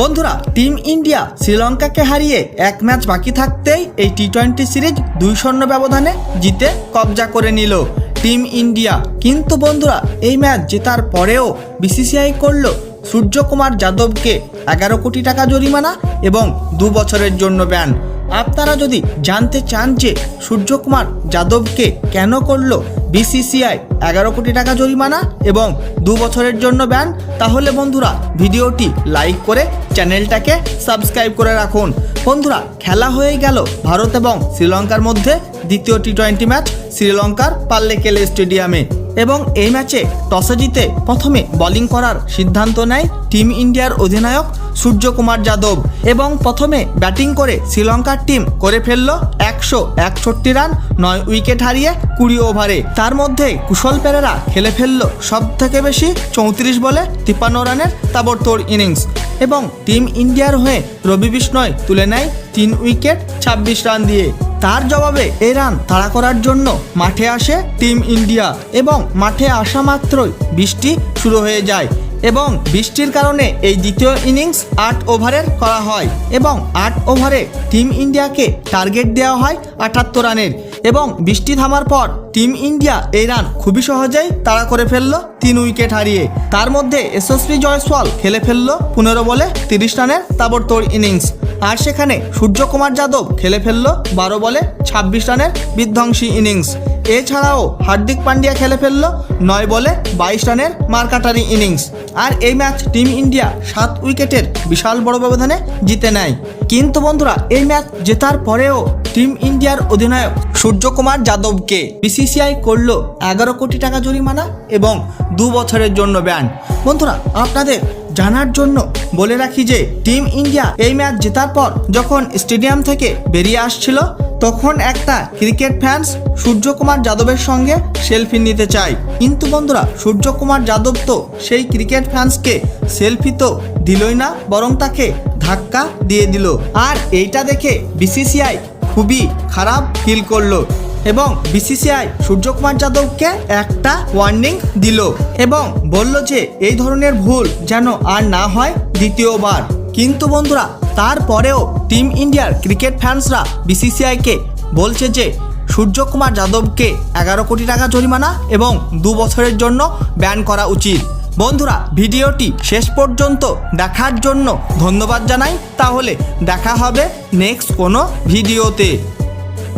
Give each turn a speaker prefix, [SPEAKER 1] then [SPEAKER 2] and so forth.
[SPEAKER 1] বন্ধুরা team India শ্রীলঙ্কাকে হারিয়ে এক ম্যাচ বাকি থাকতেই এই টি টোয়েন্টি সিরিজ দুই শূন্য ব্যবধানে জিতে কবজা করে নিল টিম ইন্ডিয়া কিন্তু বন্ধুরা, এই ম্যাচ জেতার পরেও বিসিসিআই করল সূর্যকুমার যাদবকে এগারো কোটি টাকা জরিমানা এবং দু বছরের জন্য ব্যান। আপনারা যদি জানতে চান যে সূর্যকুমার যাদবকে কেন করল বিসিসিআই এগারো কোটি টাকা জরিমানা এবং দু বছরের জন্য ব্যান। তাহলে বন্ধুরা, ভিডিওটি লাইক করে চ্যানেলটাকে সাবস্ক্রাইব করে রাখুন। বন্ধুরা, খেলা হয়ে গেল ভারত এবং শ্রীলঙ্কার মধ্যে দ্বিতীয় টি টোয়েন্টি ম্যাচ, শ্রীলঙ্কার পাল্লেকেলে স্টেডিয়ামে। এবং এই ম্যাচে টসে জিতে প্রথমে বোলিং করার সিদ্ধান্ত নেয় টিম ইন্ডিয়ার অধিনায়ক সূর্যকুমার যাদব এবং প্রথমে ব্যাটিং করে শ্রীলঙ্কার টিম করে ফেলল একশো একষট্টি রান, নয় উইকেট হারিয়ে কুড়ি ওভারে। তার মধ্যে কুশল পেরেরা খেলে ফেলল সব থেকে বেশি চৌত্রিশ বলে তিপ্পান্ন রানের তাবড়তোড় ইনিংস এবং টিম ইন্ডিয়ার হয়ে রবি বিষ্ণয় তুলে নেয় তিন উইকেট, ছাব্বিশ রান দিয়ে। তার জবাবে এই রান তাড়া করার জন্য মাঠে আসে টিম ইন্ডিয়া এবং মাঠে আসা মাত্রই বৃষ্টি শুরু হয়ে যায় এবং বৃষ্টির কারণে এই দ্বিতীয় ইনিংস আট ওভারের করা হয় এবং আট ওভারে টিম ইন্ডিয়াকে টার্গেট দেওয়া হয় আটাত্তর রানের এবং বৃষ্টি থামার পর টিম ইন্ডিয়া এই রান খুবই সহজেই তাড়া করে ফেলল তিন উইকেট হারিয়ে। তার মধ্যে যশস্বী জয়সওয়াল খেলে ফেলল পনেরো বলে তিরিশ রানের তাবড়তোড় ইনিংস। আর সেখানে সূর্যকুমার যাদব খেলে ফেলল বারো বলে ছাব্বিশ রানের বিধ্বংসী ইনিংস। এছাড়াও হার্দিক পান্ডিয়া খেলে ফেলল নয় বলে বাইশ রানের মারকাটারি ইনিংস। আর এই ম্যাচ টিম ইন্ডিয়া সাত উইকেটের বিশাল বড় ব্যবধানে জিতে নেয়। কিন্তু বন্ধুরা, এই ম্যাচ জেতার পরেও টিম ইন্ডিয়ার অধিনায়ক সূর্যকুমার যাদবকে বিসিসিআই করল এগারো কোটি টাকা জরিমানা এবং দু বছরের জন্য ব্যান। বন্ধুরা, আপনাদের জানার জন্য বলে রাখি যে টিম ইন্ডিয়া এই ম্যাচ জেতার পর যখন স্টেডিয়াম থেকে বেরিয়ে আসছিল তখন একটা ক্রিকেট ফ্যান্স সূর্যকুমার যাদবের সঙ্গে সেলফি নিতে চায়। কিন্তু বন্ধুরা, সূর্যকুমার যাদব তো সেই ক্রিকেট ফ্যান্সকে সেলফি তো দিলই না, বরং তাকে ধাক্কা দিয়ে দিল। আর এইটা দেখে বিসিসিআই খুবই খারাপ ফিল করল এবং বিসিসিআই সূর্যকুমার যাদবকে একটা ওয়ার্নিং দিল এবং বলল যে, এই ধরনের ভুল যেন আর না হয় দ্বিতীয়বার। কিন্তু বন্ধুরা তারপরেও টিম ইন্ডিয়ার ক্রিকেট ফ্যান্সরা বিসিসিআইকে বলছে যে, সূর্যকুমার যাদবকে এগারো কোটি টাকা জরিমানা এবং দু বছরের জন্য ব্যান করা উচিত। বন্ধুরা, ভিডিওটি শেষ পর্যন্ত দেখার জন্য ধন্যবাদ জানাই। তাহলে দেখা হবে নেক্সট কোনো ভিডিওতে।